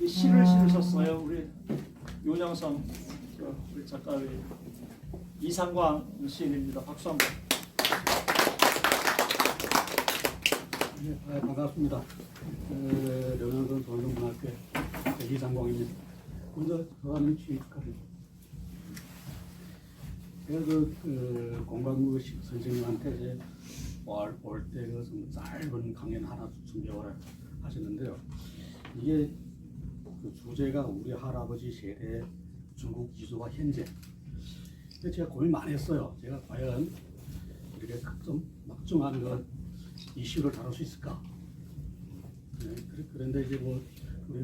이게 시를 실으셨어요. 우리 윤영성 저 우리 작가의 이상광 시인입니다. 박수 한번. 네, 아, 반갑습니다. 려명선 서울동문학교 이상광입니다. 먼저 저하는 축하드립니다. 제가 그, 그 공강부 선생님한테 이제 올때그 짧은 강연 하나 준비하라 하셨는데요. 이게 그 주제가 우리 할아버지 세대 중국 이주와 현재. 제가 고민 많이 했어요. 제가 과연 이렇게 좀 막중한 그 이슈를 다룰 수 있을까? 네, 그런데 이제 뭐 우리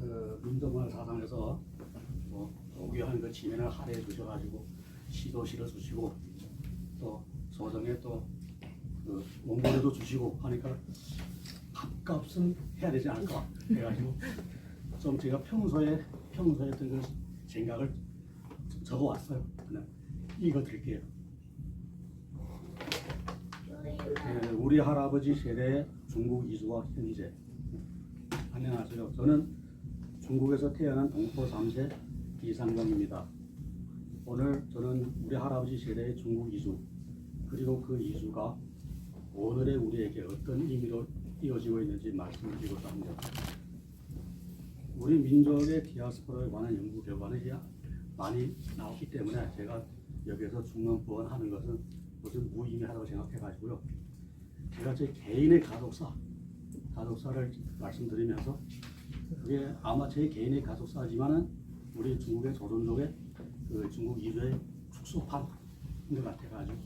어, 민족문화 사상에서 뭐 고귀한 그 지면을 할애해 주셔가지고 시도 실어주시고 또 소정에 또그 원고료도 주시고 하니까 밥값은 해야 되지 않을까 해가지고 좀 제가 평소에 평소에 그 생각을 적어 왔어요. 그냥 읽어 드릴게요. 예, 우리 할아버지 세대의 중국 이주와 현재 안녕하세요. 저는 중국에서 태어난 동포 3세 이상경입니다. 오늘 저는 우리 할아버지 세대의 중국 이주 그리고 그 이주가 오늘의 우리에게 어떤 의미로 이어지고 있는지 말씀드리고자 합니다. 우리 민족의 디아스포라에 관한 연구 결과는 많이 나왔기 때문에 제가 여기에서 중간부원하는 것은 무슨 무의미하다고 생각해가지고요. 제가 제 개인의 가족사, 가족사를 말씀드리면서 그게 아마 제 개인의 가족사지만은 우리 중국의 조선족의 그 중국 이주의 축소판인 것 같아가지고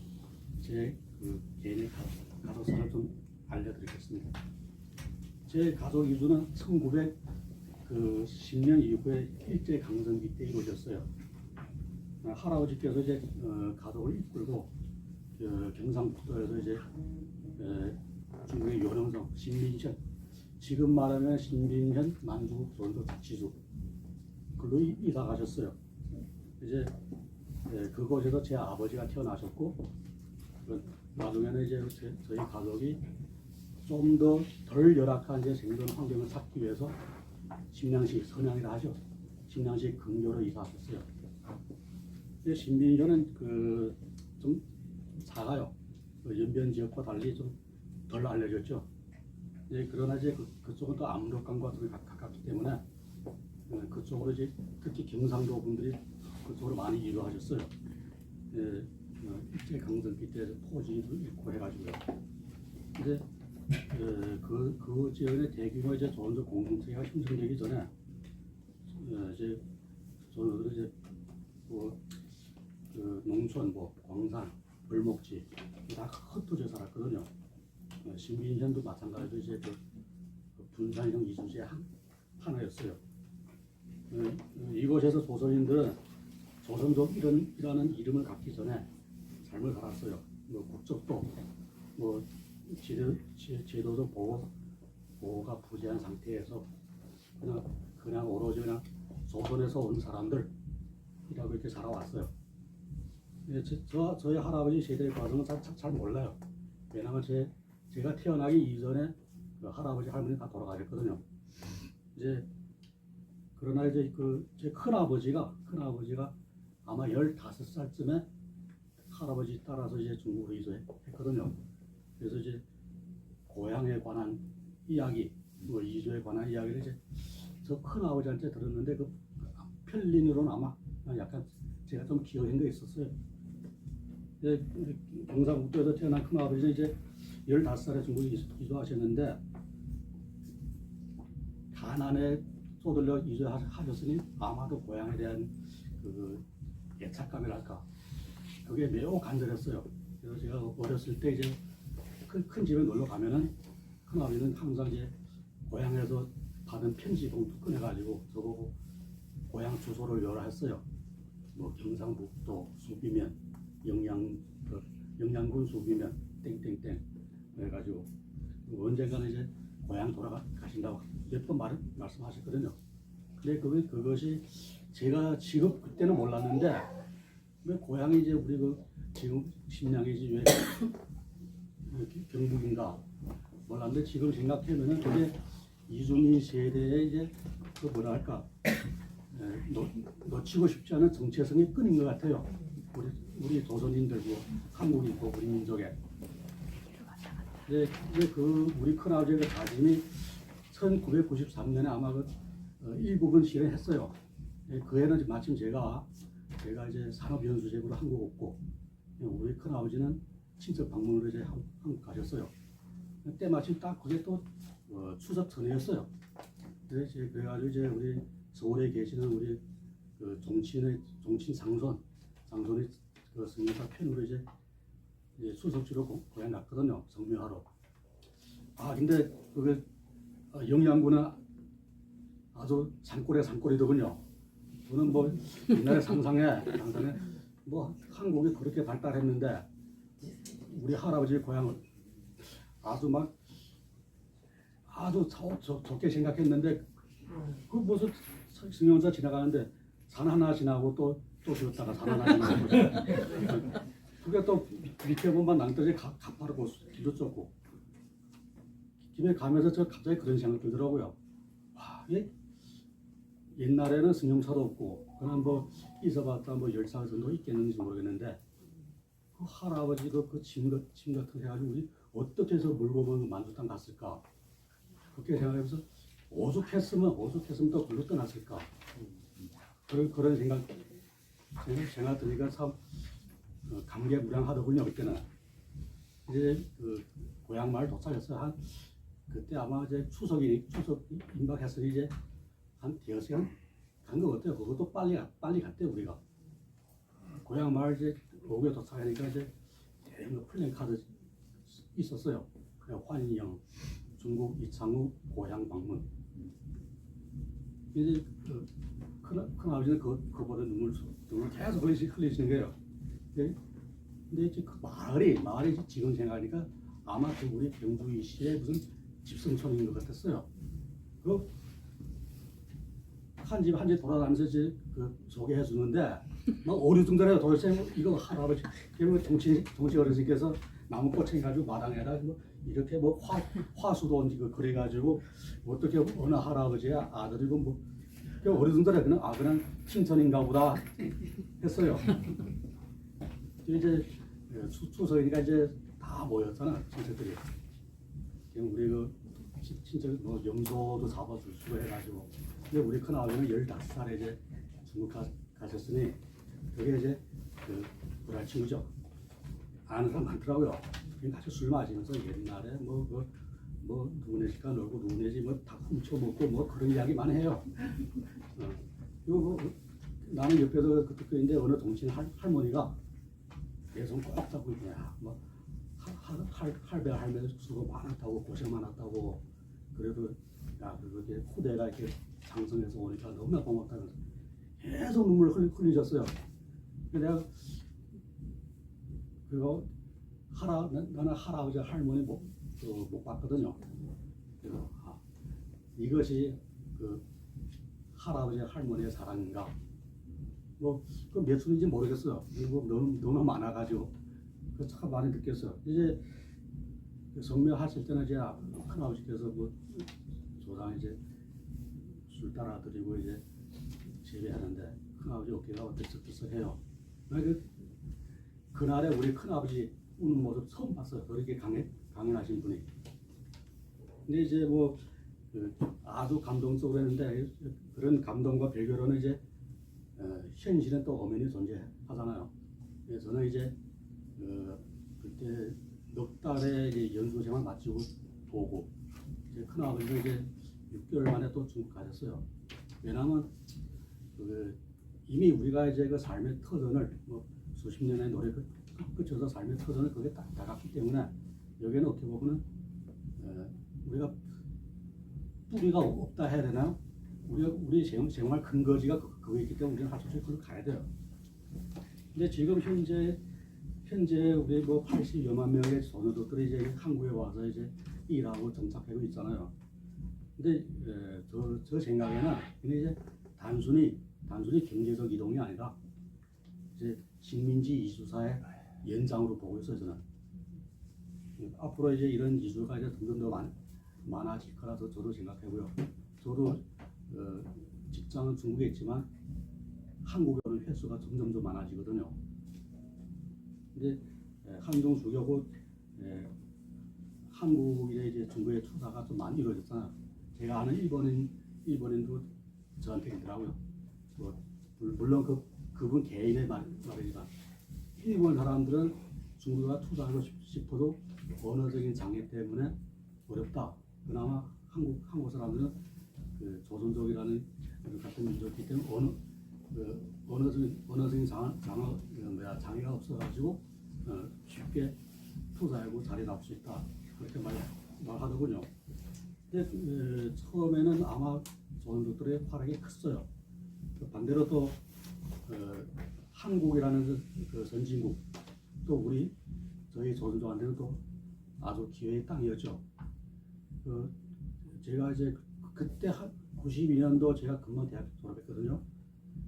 제 그 개인의 가- 가족사를 좀 알려드리겠습니다. 제 가족 이주는 1900 그 10년 이후에 일제 강점기 때 이루어졌어요. 어, 할아버지께서 이제 어, 가족을 이끌고 그 경상북도에서 이제 에, 중국의 요령성 신민현 지금 말하면 신민현 만주 조선족 자치주 그로 이- 이사 가셨어요. 이제 에, 그곳에서 제 아버지가 태어나셨고 그 나중에는 이제 제, 저희 가족이 좀 더 덜 열악한 이제 생존 환경을 찾기 위해서 심양시 선양이라 하죠. 심양시 근교로 이사하셨어요. 이제 신민현은 그좀 작아요. 그 연변 지역과 달리 좀 덜 알려졌죠. 예, 그러나 이제 그, 그쪽은 또 압록강과 좀 가- 가깝기 때문에 예, 그쪽으로 이제 특히 경상도 분들이 그쪽으로 많이 이동하셨어요. 예, 어, 일제 강점기 때 토지도 잃고 해가지고요. 이제 예, 그, 그 지역의 대규모 이제 조선족 공동체가 형성되기 전에 예, 이제 저는 이제 뭐, 그 농촌, 뭐 광산, 벌목지 다 흩어져 살았거든요. 어, 신민현도 마찬가지로 이제 그, 그 분산형 이주지의 한, 하나였어요. 어, 어, 이곳에서 조선인들은 조선족이라는 이름을 갖기 전에 삶을 살았어요. 뭐 국적도 뭐 제도, 제- 제도적 보호, 보호가 부재한 상태에서 그냥 그냥 오로지 그냥 조선에서 온 사람들이라고 이렇게 살아왔어요. 예, 저, 저 저희 할아버지 세대의 과정은 잘, 잘, 잘 몰라요. 왜냐면 제 제가 태어나기 이전에 그 할아버지 할머니 다 돌아가셨거든요. 이제 그러나 이제 그 제 큰아버지가 큰아버지가 아마 15살쯤에 할아버지 따라서 이제 중국으로 이주했거든요. 그래서 이제 고향에 관한 이야기, 뭐 이주에 관한 이야기를 이제 저 큰 아버지한테 들었는데 그 편린으로는 아마 약간 제가 좀 기억한 게 있었어요. 이제 경상북도에서 태어난 큰 아버지는 이제 15살에 중국에 이주- 이주하셨는데 가난에 쏟들려 이주하셨으니 아마도 고향에 대한 그 애착감이랄까 그게 매우 간절했어요. 그래서 제가 어렸을 때 이제 큰, 큰 집에 놀러 가면은 큰아버지는 항상 이제 고향에서 받은 편지 봉투 꺼내가지고 저보고 고향 주소를 열어 했어요. 뭐 경상북도 수비면 영양 그 영양군 수비면 땡땡땡 그래가지고 언젠가는 이제 고향 돌아가신다고 몇 번 말씀하셨거든요. 근데 그게 그것이 제가 지금 그때는 몰랐는데 왜 고향이 이제 우리 그 지금 심양이지 왜 경북인가 몰랐는데 지금 생각해보면 그게 이주민 세대의 이제 그 뭐라 할까 에, 놓, 놓치고 싶지 않은 정체성이 끈인 것 같아요. 우리 우리 조선인들고 한국인고 우리 민족에. 이제, 이제 그 우리 큰아버지의 그 다짐이 1993년에 아마 그 어, 일부분 실현했어요. 예, 그 해는 마침 제가 제가 이제 산업연수제으로 한국 없고 예, 우리 큰아버지는 친척 방문으로 이제 한- 한국 가셨어요. 때 마침 딱 그게 또 어, 추석 전이었어요. 그래서 이제 그래가지고 이제 우리 서울에 계시는 우리 그 종친의 종친 장손 장손의 그 승려사 편으로 이제 이제 수석지로 고- 고향 갔거든요. 성묘하러. 아 근데 그게 어, 영양군은 아주 산골의 산골이더군요. 저는 뭐 옛날에 상상에 상상에 뭐 한국이 그렇게 발달했는데 우리 할아버지 고향은 아주 막 아주 저, 저, 좋게 생각했는데 그 무슨 승용차 지나가는데 산 하나 지나고 또 또 쉬었다가 산 하나 지나고 그게 또 밑에 보면 낭떠러지 가- 가파르고 길도 좁고 김에 가면서 저 갑자기 그런 생각 들더라고요. 와, 이 옛날에는 승용차도 없고 그냥 뭐 있어봤자 뭐 열살 정도 있겠는지 모르겠는데 그 할아버지도 그짐 짐 같은 거 해가지고 우리 어떻게 해서 보면 만주땅 갔을까? 그렇게 생각하면서 오죽했으면 오죽했으면 또 글로 떠났을까? 그런 그런 생각 생각, 생각 드니까 참 어, 감개무량하더군요 그때는. 이제 그 고향 마을 도착해서 한 그때 아마 이제 추석이 추석 임박했으니 이제 한 대여 시간 간것 같아요. 그것도 빨리 가- 빨리 갔대 요 우리가. 고향 마을 이제 오후에 도착하니까 이제 대형 플랜 카드 있었어요. 그래 환영 중국 이창우 고향 방문 이제 그 큰, 큰 아버지는 그 그보다 눈물 눈물 계속 흘리시, 흘리시는 거예요. 근데, 근데 이제 그 마을이 마을이 지금 생각하니까 아마 그 우리 경주이 씨의 무슨 집성촌인 것 같았어요. 그 한 집 한 집 돌아다니면서 이제 그 소개해 주는데 막 어리둥절해요. 도대체 뭐 이거 할아버지 그리고 정치 정치 어르신께서 나무 꼬챙이 가지고 마당에다 뭐 이렇게 뭐 화 화수도 얹고 그래가지고 어떻게 어느 할아버지의 아들이고 뭐그 어리둥절해 그냥 아 그냥 칭찬인가 보다 했어요. 이제 추, 추석이니까 이제 다 모였잖아 친척들이. 지금 우리 그 친- 친척 뭐 영도도 잡아줄 수고 해가지고 근데 우리 큰 아버지는 15살에 이제 중국 가, 가셨으니 그게 이제 그 불알 친구죠 아는 사람 많더라고요 같이 술 마시면서 옛날에 뭐 뭐 뭐 누구네 집가 놀고 누구네 집뭐다 훔쳐 먹고 뭐 그런 이야기 많이 해요 어. 그리고 뭐, 나는 옆에서 그때 그 있는데 어느 동친 할, 할머니가 내손꼭 잡고 있냐 뭐 할, 할, 할배 할매 수고 많았다고 고생 많았다고 그래도 야 그렇게 후대가 이렇게 장성해서 오니까 너무나 고맙다면서 계속 눈물 흘리, 흘리셨어요. 내가 그거 할아 나- 나는 할아버지 할머니 못, 그, 못 봤거든요. 그래서 아, 이것이 그 할아버지 할머니의 사랑인가 뭐그몇 순인지 모르겠어요. 이거 너무 너무 많아가지고 그참 많이 느꼈어요. 이제 그 성묘하실 때는 이제 큰아버지께서 뭐 조상 이제 술 따라 드리고 이제 재배하는데 큰아버지 어깨가 어떡저떡해요. 그 그날에 우리 큰아버지 우는 모습 처음 봤어요. 그렇게 강해 강인하신 분이. 근데 이제 뭐그 아주 감동적으로 했는데 그런 감동과 별개로는 이제 어, 현실은 또 엄연히 존재하잖아요. 그래서 저는 이제 어, 그때 넉 달의 이제 연수 생활 마치고 이제 큰아버지가 이제 6개월 만에 또 중국 가셨어요. 왜냐하면 그 이미 우리가 이제 그 삶의 터전을 뭐 수십 년의 노력 끝- 끝쳐서 삶의 터전을 그게 딱 다갔기 때문에 여기는 어떻게 보면은 어, 우리가 뿌리가 없다 해야 되나요? 우리 생- 생활 근거지가 그- 그거 있기 때문에 우리는 할수 있고 가야 돼요. 근데 지금 현재 현재 우리 뭐 80여만 명의 소녀들이 이제 한국에 와서 이제 일하고 정착하고 있잖아요. 근데 저, 저 생각에는 이제 단순히 단순히 경제적 이동이 아니라 이제 식민지 이주사의 연장으로 보고 있어요 저는. 앞으로 이제 이런 이주가 이제 점점 더 많, 많아질 거라서 저도 생각하고요. 저도 어, 입장은 중국에 있지만 한국에 오는 횟수가 점점 더 많아지거든요. 근데 에, 한중 주교고 에, 한국에 이제 중국의 투자가 좀 많이 이루어졌잖아요. 제가 아는 일본인 일본인도 저한테 있더라고요. 뭐 물- 물론 그 그분 개인의 말, 말이지만 일본 사람들은 중국에 투자하고 싶- 싶어도 언어적인 장애 때문에 어렵다. 그나마 한국 한국 사람들은 그 조선족이라는 그 같은 민족이기 때문에 언어 그 언어적인 언어적인 장 장어 그 뭐야 장애가 없어가지고 어, 쉽게 투자하고 자리 잡을 수 있다 그렇게 말 말하더군요. 근데 그, 처음에는 아마 조선족들의 활약이 컸어요. 그 반대로 또 어, 한국이라는 그, 그 선진국 또 우리 저희 조선족한테는 또 아주 기회의 땅이었죠. 그 제가 이제 그- 그때 한 92년도 제가 금방 대학 졸업했거든요.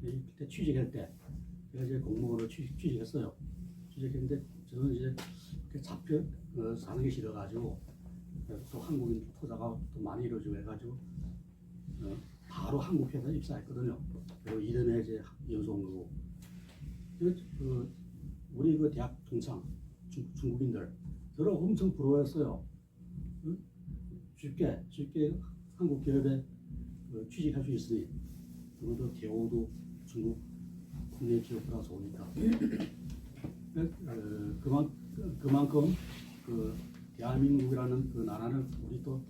이- 그때 취직할 때 제가 이제 공무원으로 취직, 취직했어요. 취직했는데 저는 이제 잡혀 어, 사는 게 싫어가지고 또 한국인 투자가 또 많이 이루어지고 해가지고 어, 바로 한국 회사에 입사했거든요. 그리고 이름에 이제 연수원고 그, 그 우리 그 대학 동창 중, 중국인들 저를 엄청 부러워했어요. 응? 쉽게 쉽게 한국 기업에 그 취직할 수 있으니 그것도 대우도 중국 국내 기업보다 좋으니까 어, 그만 그만큼 그 대한민국이라는 그 나라는 우리 또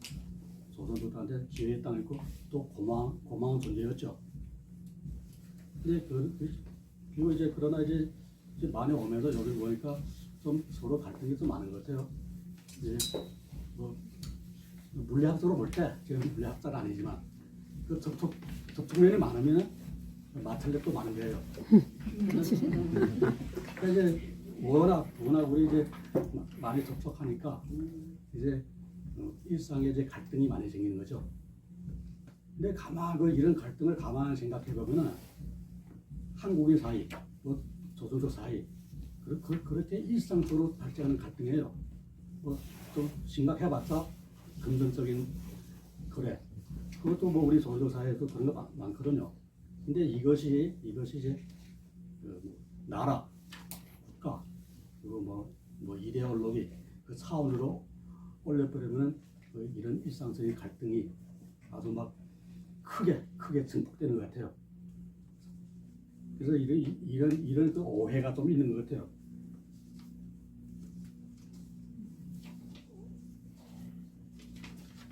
조선족들한테 기회의 땅이고 또 고마운 고마운 존재였죠. 근데 그, 그 그리고 이제 그러나 이제, 많이 오면서 여기 보니까 좀 서로 갈등이 좀 많은 것 같아요. 이제 뭐 물리학적으로 볼때 제가 물리학자는 아니지만 그 접촉 접촉면이 많으면 랩도 많은 거예요. 그러니까 이제 워낙 워낙 우리 이제 많이 접촉하니까 이제 어, 일상에 이제 갈등이 많이 생기는 거죠. 근데 가만 그 이런 갈등을 가만 생각해 보면은 한국인 사이, 뭐 조선족 사이 그, 그, 그렇게 일상적으로 발생하는 갈등이에요. 뭐 좀 심각해봤자 금전적인 거래. 그것도 뭐 우리 조선족 사이에도 그런 거 많- 많거든요. 근데 이것이 이것이 이제 그 뭐, 나라, 국가 그리고 뭐, 뭐 이데올로기 그 차원으로 올려버리면 그 이런 일상적인 갈등이 아주 막 크게 크게 증폭되는 것 같아요. 그래서 이런 이런 이런 그 오해가 좀 있는 것 같아요.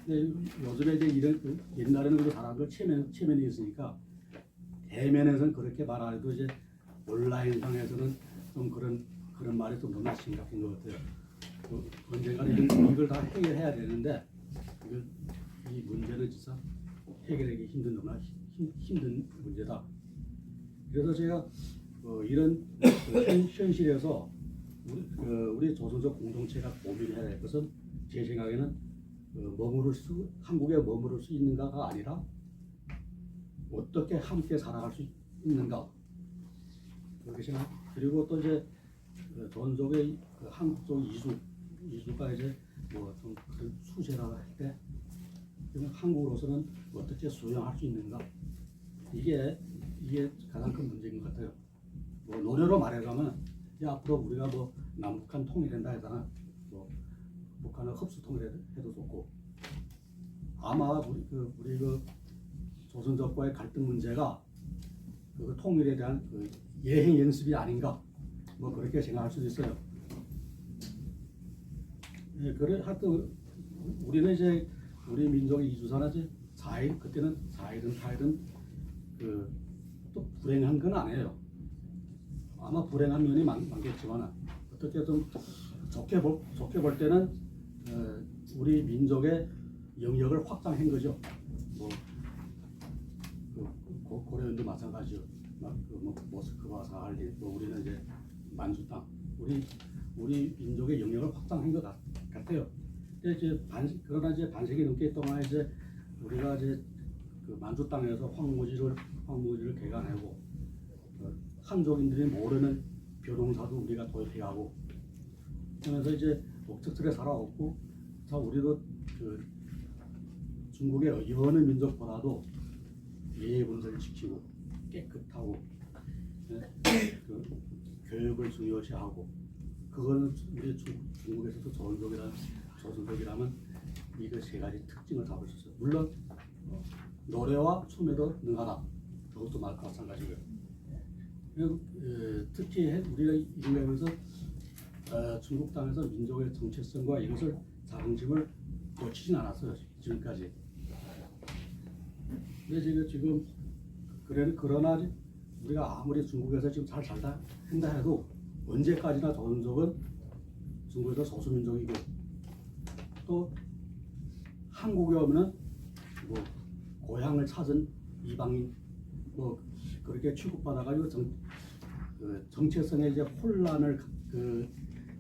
근데 요즘에 이제 이런 그 옛날에는 그 잘한 걸 체면 체면이 있으니까 대면에서는 그렇게 말 안 해도 이제 온라인상에서는 좀 그런 그런 말이 좀 너무 심각한 것 같아요. 그 언젠가는 이걸, 다 해결해야 되는데 이걸 이 문제는 진짜 해결하기 힘든 너무나 힘, 힘든 문제다. 그래서 제가 어, 이런 그 현, 현실에서 우리, 그 우리 조선족 공동체가 고민해야 될 것은 제 생각에는 어, 머무를 수 한국에 머무를 수 있는가가 아니라 어떻게 함께 살아갈 수 있는가 그렇게 생각. 그리고 또 이제 그 전족의 그 한국 쪽 이주 이주가 이제 뭐좀 그런 추세라 할때 한국으로서는 어떻게 수용할 수 있는가 이게 이게 가장 큰 문제인 것 같아요. 뭐 노래로 야, 앞으로 우리가 뭐 남북한 통일된다 하잖아. 뭐 북한은 흡수 통일해도 좋고 아마 우리 그 우리 그 조선족과의 갈등 문제가 그 통일에 대한 그 예행 연습이 아닌가 뭐 그렇게 생각할 수도 있어요. 예, 그래 하여튼 우리는 이제 우리 민족의 이주사는 이제 4일 그때는 4일은 8일은 그또 불행한 건 아니에요. 아마 불행한 면이 많, 많겠지만 어떻게 좀 좋게 볼 좋게 볼 때는 어, 우리 민족의 영역을 확장한 거죠. 뭐 그, 고, 고려인도 마찬가지요. 막그뭐 모스크바 사할린 뭐 우리는 이제 만주 땅 우리 우리 민족의 영역을 확장한 것 같, 같아요. 근데 이제 반 그러나 이제 반세기 넘게 동안 이제 우리가 이제 그 만주 땅에서 황무지를 황무지를 개간하고 어, 한족인들이 모르는 벼동사도 우리가 도입해가고 그러면서 이제 목적들에 살아왔고 자 우리도 그 중국의 여느 민족보다도 예의 분석이 지키고 깨끗하고 예, 그 교육을 중요시하고 그거는 우리 중, 중국에서도 조선족이라 조선족이라면 이거 세 가지 특징을 잡을 수 있어요. 물론 어, 노래와 춤에도 능하다. 그것도 마- 마찬가지고요. 그리고 에, 특히 해- 우리가 인간에서 어, 중국 땅에서 민족의 정체성과 이것을 자긍심을 놓치진 않았어요 지금까지. 근데 지금 지금 그래 그러나 우리가 아무리 중국에서 지금 잘 살다 한다 해도 언제까지나 조선족은 중국에서 소수민족이고 또 한국에 오면은 뭐 고향을 찾은 이방인 뭐 그렇게 취급받아가지고 정, 그 정체성의 이제 혼란을 가- 그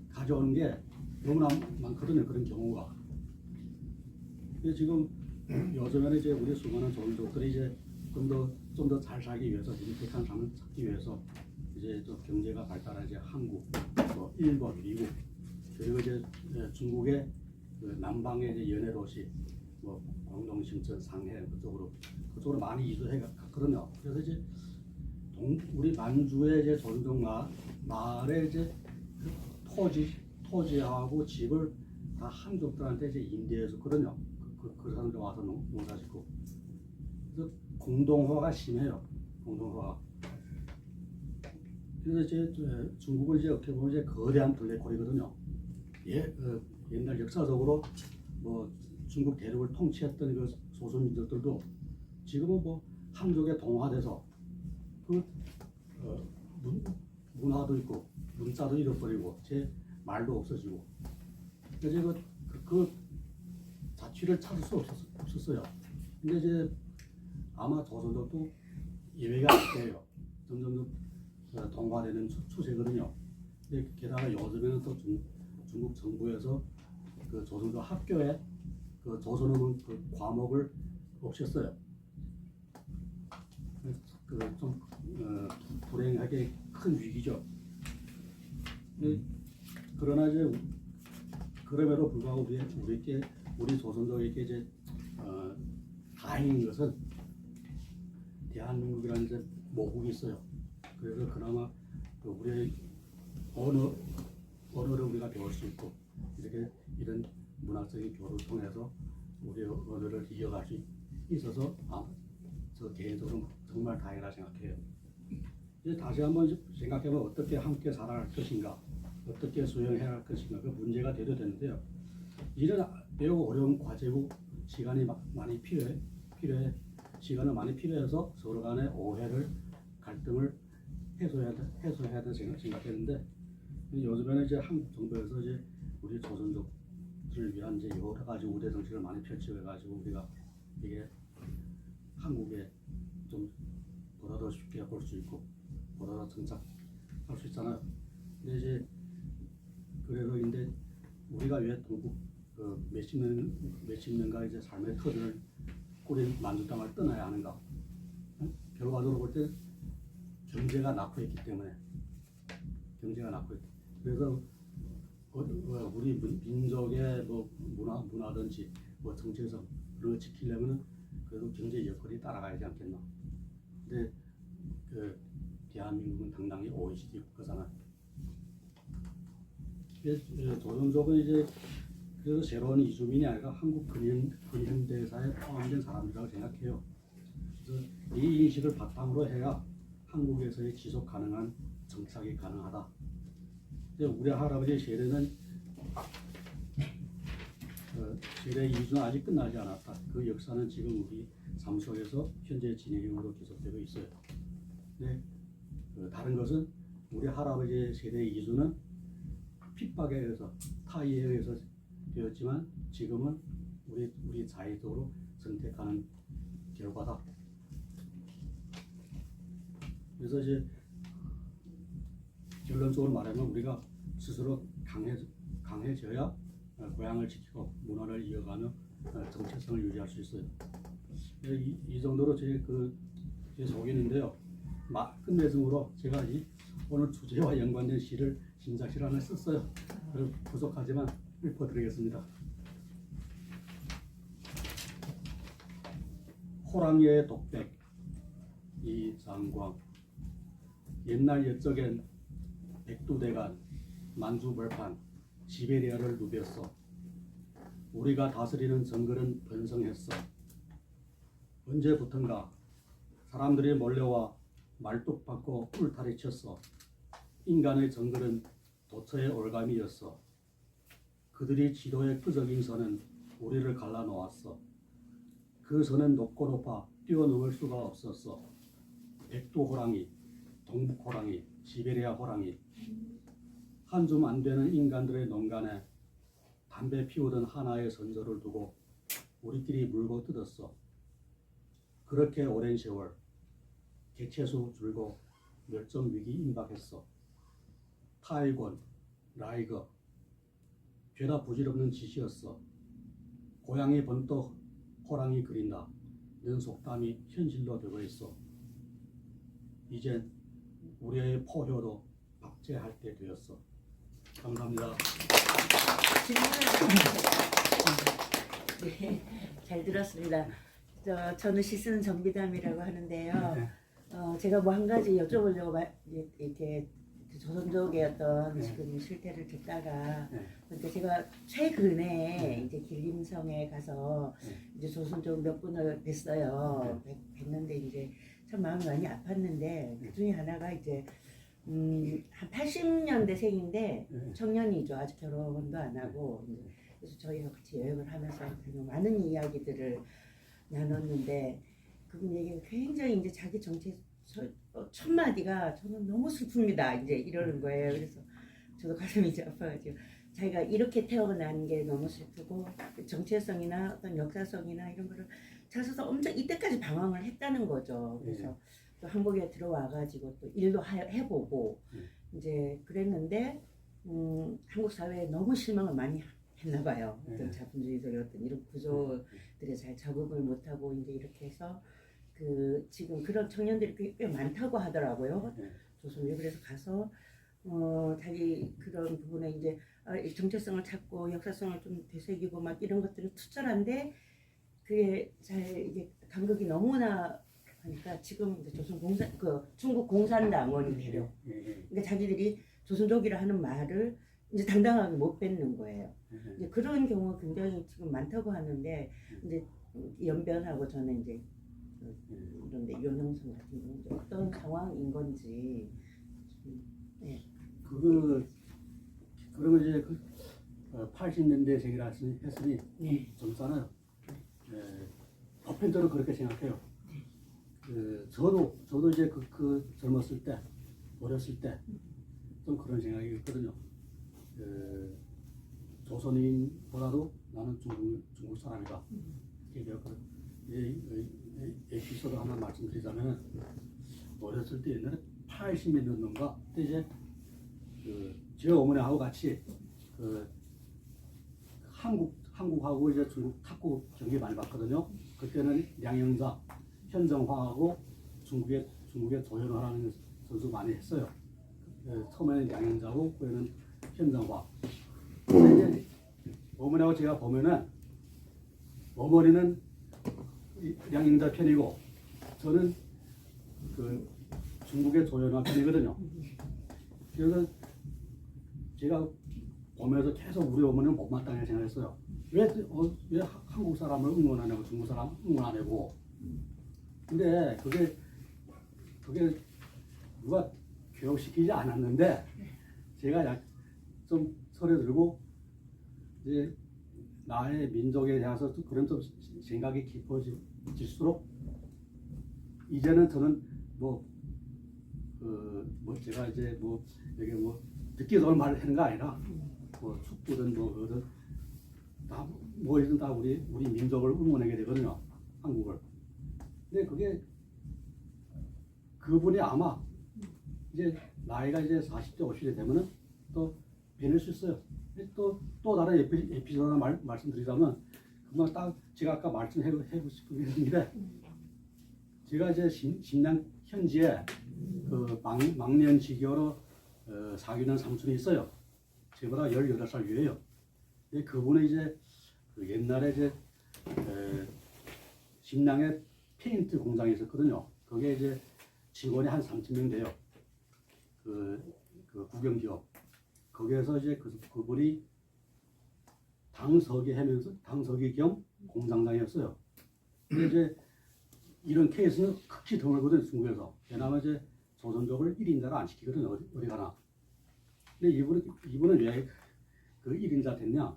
가져오는 게 너무나 많거든요 그런 경우가. 근데 지금 요즘에는 이제 우리 수많은 조선족들이 이제 좀 더 좀 더 잘 살기 위해서 윤택한 삶을 찾기 위해서 이제 좀 경제가 발달한 이제 한국, 뭐 일본, 미국 그리고 이제 예, 중국의 그 남방의 이제 연해 도시, 뭐 광동, 심천, 상해 그쪽으로 그쪽으로 많이 이주해 갔거든요. 그래서 이제 동, 우리 만주의 이제 마, 마을의 이제 그 토지 토지하고 집을 다 한족들한테 이제 임대해줬거든요. 그, 그, 그 사람들 와서 농, 농사 짓고 그래서 공동화가 심해요. 공동화가. 그래서 이제 저, 중국은 이제 어떻게 보면 이제 거대한 블랙홀이거든요. 예, 그 옛날 역사적으로 뭐 중국 대륙을 통치했던 그 소수민족들도 지금은 뭐 한족에 동화돼서 그 어, 문, 문화도 있고 문자도 잃어버리고 제 말도 없어지고 그래서 그, 그, 그 자취를 찾을 수 없었, 없었어요. 근데 이제 아마 조선족도 예외가 돼요. 점점 더 동화되는 추- 추세거든요. 게다가 요즘에는 또 중, 중국 정부에서 그 조선족 학교에 그 조선어문 그 과목을 없앴어요. 그좀 어, 불행하게 큰 위기죠. 근데 그러나 이제 그럼에도 불구하고 우리 우리께 우리 조선족에게 이제 어, 다행인 것은 대한민국이라는 이제 모국이 있어요. 그래서 그나마 그 우리의 언어 언어를 우리가 배울 수 있고 이렇게 이런 문학적인 교류를 통해서 우리의 언어를 이어갈 수 있어서 아, 저 개인적으로 정말 다행이라 생각해요. 이제 다시 한번 생각해보면 어떻게 함께 살아갈 것인가, 어떻게 수용해야 할 것인가 그 문제가 되려 되는데요. 이런 매우 어려운 과제고 시간이 마- 많이 필요해 필요해 시간은 많이 필요해서 서로 간의 오해를 갈등을 해소해야 돼, 해소해야 돼 생각 생각했는데 요즘에는 이제 한국 정부에서 이제 우리 조선족들을 위한 이제 여러 가지 우대 정책을 많이 펼쳐 가지고 우리가 이게 한국에 좀 보다 더 쉽게 볼 수 있고 보다 더 정착할 수 있잖아요. 근데 이제 그래서 근데 우리가 왜 동국 그 몇십 년 몇십 년간 이제 삶의 터전을 꾸린 만주 땅을 떠나야 하는가? 응? 결과적으로 볼 때 경제가 낙후했기 때문에 경제가 낙후했기 그래서 어, 어, 우리 민- 민족의 뭐 문화 문화든지 뭐 정체성 그런 거 지키려면은 그래도 경제 여건이 따라가야지 않겠나. 근데 그 대한민국은 당당히 OECD 국가잖아. 이제 조선족은 이제 그래서 새로운 이주민이 아니라 한국 근현 근현대사에 포함된 사람이라고 생각해요. 그래서 이 인식을 바탕으로 해야 한국에서의 지속 가능한 정착이 가능하다. 근데 우리 할아버지 세대는 어, 세대 이주는 아직 끝나지 않았다. 그 역사는 지금 우리 삶 속에서 현재 진행형으로 계속되고 있어요. 근데 그 다른 것은 우리 할아버지의 세대 이주는 핍박에 의해서 타의에 의해서 되었지만 지금은 우리 우리 자의적으로 선택하는 결과다. 그래서 이제 결론적으로 말하면 우리가 스스로 강해 강해져야 어, 고향을 지키고 문화를 이어가며 어, 정체성을 유지할 수 있어요. 네, 이, 이 정도로 제 그 제 소개인데요. 마, 끝내중으로 제가 이 오늘 주제와 연관된 시를 신작시를 하나 썼어요. 부족하지만 읊어드리겠습니다. 호랑이의 독백 이상광 옛날 옛적엔 백두대간 만주 벌판 시베리아를 누볐어. 우리가 다스리는 정글은 번성했어. 언제부턴가? 사람들이 몰려와 말뚝박고 울타리 쳤어. 인간의 정글은 도처의 올감이었어. 그들이 지도의 끄적인 선은 우리를 갈라놓았어. 그 선은 높고 높아 뛰어넘을 수가 없었어. 백두 호랑이, 동북 호랑이, 시베리아 호랑이 한줌안 되는 인간들의 농간에 담배 피우던 하나의 선조를 두고 우리끼리 물고 뜯었어. 그렇게 오랜 세월 개체수 줄고 멸종 위기 임박했어. 타이곤, 라이거 죄다 부질없는 짓이었어. 고양이 번떡 호랑이 그린다. 는 속담이 현실로 되고 있어. 이젠 우리의 포효도 박제할 때 되었어. 감사합니다. 네, 잘 들었습니다. 저, 저는 시스는 정비담이라고 하는데요. 네. 어, 제가 뭐 한 가지 여쭤보려고 마- 이- 이렇게 조선족의 어떤 네. 지금 실태를 듣다가 네. 그러니까 제가 최근에 네. 이제 길림성에 가서 네. 이제 조선족 몇 분을 뵀어요. 뵀, 뵀는데 이제 참 마음이 많이 아팠는데 그 중에 하나가 이제 음, 한 80년대생인데 네. 청년이죠. 아직 결혼도 안 하고 이제 그래서 저희가 같이 여행을 하면서 많은 이야기들을 나눴는데 그분 얘기가 굉장히 이제 자기 정체 첫, 어, 첫 마디가 저는 너무 슬픕니다. 이제 이러는 거예요. 그래서 저도 가슴이 이제 아파가지고 자기가 이렇게 태어난 게 너무 슬프고 그 정체성이나 어떤 역사성이나 이런 거를 찾아서 엄청 이때까지 방황을 했다는 거죠. 그래서 또 한국에 들어와가지고 또 일도 하- 해보고 음. 이제 그랬는데 음, 한국 사회에 너무 실망을 많이 했나 봐요. 어떤 네. 자본주의적인 어떤 이런 구조들에 잘 적응을 못하고 이제 이렇게 해서 그 지금 그런 청년들이 꽤, 꽤 많다고 하더라고요. 네. 조선에 그래서 가서 어 자기 그런 부분에 이제 아, 이 정체성을 찾고 역사성을 좀 되새기고 막 이런 것들은 투철한데 그게 잘 이게 간극이 너무나 하니까 지금 이제 조선 공산 그 중국 공산당원이 되려 예, 예, 그러니까 자기들이 조선족이라 하는 말을 이제 당당하게 못 뱉는 거예요. 예. 이제 그런 경우가 굉장히 지금 많다고 하는데 이제 연변하고 저는 이제 그 이런데 요능성 같은 경우 어떤 상황인 건지 그 그러면 이제 그 80년대 생이라 했으니 네. 젊잖아요. 예, 보편적으로 그렇게 생각해요. 그 저도 저도 이제 그, 그 젊었을 때 어렸을 때 좀 그런 생각이 있거든요. 그 조선인보다도 나는 중국 중국 사람이다. 그 에피소드 하나 말씀드리자면 어렸을 때 옛날에 80년대인가 그때 이제 그제 어머니하고 같이 그 한국 한국하고 이제 중국 탁구 경기 많이 봤거든요. 그때는 양영자, 현정화하고 중국의 중국의 조현화라는 선수 많이 했어요. 그 처음에는 양영자고 그에는 현정화. 어머니하고 제가 보면은 어머니는 이 양영자 편이고 저는 그 중국의 조현화 편이거든요. 그래서 제가 보면서 계속 우리 어머니는 못마땅하게 생각했어요. 왜, 어, 왜 하- 한국 사람을 응원 안 하고 중국 사람 응원 안 하고. 근데 그게, 그게 누가 교육시키지 않았는데 제가 약좀 설에 들고 이제 나의 민족에 대해서 좀 그런 좀 생각이 깊어질수록 이제는 저는 뭐, 그, 뭐 제가 이제 뭐 여기 뭐 듣기 좋은 말을 하는 거 아니라 뭐 축구든 뭐 그든 다 뭐이든 다 우리 우리 민족을 응원하게 되거든요 한국을 근데 그게 그분이 아마 이제 나이가 이제 40대 50대 되면은 또 변할 수 있어요 또또 다른 에피, 에피소드 하나 말, 말씀드리자면 금방 딱 제가 아까 말씀해 해 싶은 게 있는데 제가 이제 심, 심양 현지에 그 막, 막년 지교로 어, 사귀는 삼촌이 있어요. 저보다 18살 위에요. 그분이 이제 그 옛날에 이제 에, 심양에 페인트 공장이 있었거든요. 그게 이제 직원이 한 3천 명 돼요. 그, 그 국영 기업 거기에서 이제 그, 그분이 당서기 하면서 당서기 겸 공장장이었어요. 근데 이제 이런 케이스는 극히 드물거든 중국에서. 왜냐하면 이제 조선족을 1인자로 안 시키거든 어디, 어디 가나. 근데 이분은 이분은 왜 그 1인자 됐냐?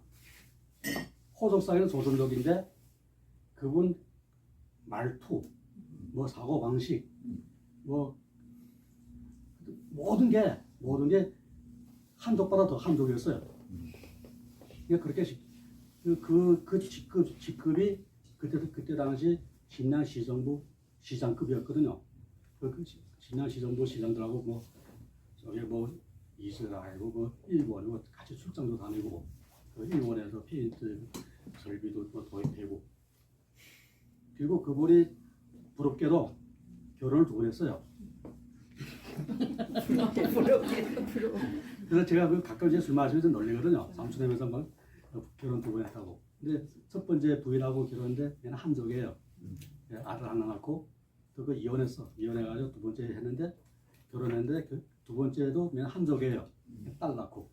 호적상에는 조선족인데 그분 말투, 뭐 사고 방식, 뭐 모든 게 모든 게 한족보다 더 한족이었어요. 그러니까 그렇게 시- 그, 그, 그 직급, 직급이 그때, 그때 당시 신양 시정부 시장급이었거든요. 그, 그 시- 신양 시정부 시장들하고 뭐, 저기 뭐, 이스라엘고 뭐, 일본, 뭐 같이 출장도 다니고, 그 일본에서 페인트 설비도 뭐 도입되고. 그리고 그분이 부럽게도 결혼을 두 번 했어요. 그래서 제가 그 가끔 이제 술 마시면서 놀리거든요. 삼촌하면서 막 결혼 두 번 했다고. 근데 첫 번째 부인하고 결혼했는데 얘는 한족이에요. 예, 아들 하나 낳고 또 그 이혼했어. 이혼해가지고 두 번째 했는데 결혼했는데 그 두 번째도 얘는 한족이에요. 딸 낳고.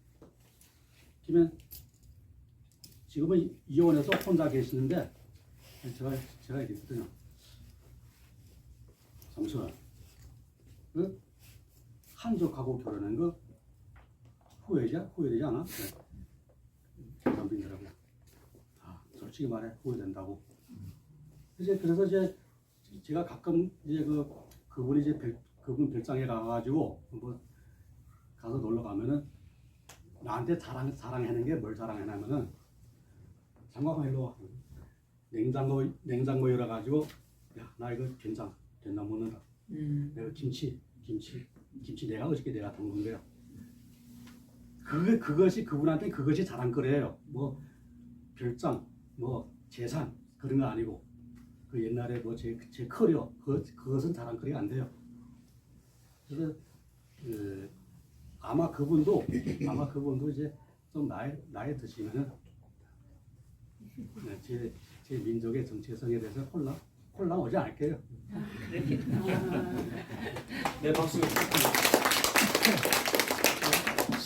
그러면 지금은 이- 이혼해서 혼자 계시는데 제가 제가 얘기했거든요. 삼촌, 그 한족하고 결혼한 거 후회자 후회되지 않아? 대한민국이라고. 아, 솔직히 말해 후회된다고. 이제 그래서 이제 제가 가끔 이제 그 그분이 이제 별, 그분 별장에 가가지고 뭐 가서 놀러 가면은 나한테 자랑 자랑하는 게 뭘 자랑하냐면은 장관관 일로 와. 냉장고 냉장고 열어 가지고 야 나 이거 된장 된장 먹는다. 내가 김치 김치 김치 내가 어저께 내가 담근 거야. 그게 그것이 그분한테 그것이 자랑거리예요. 뭐 별장, 뭐 재산 그런 거 아니고 그 옛날에 뭐제 제 커리어 그 그것은 자랑거리가 안 돼요. 그래서 그 아마 그분도 아마 그분도 이제 좀 나이 나이 드시면은 네, 제, 제 민족의 정체성에 대해서 혼란 혼란 오지 않을 거예요. 네, 박수.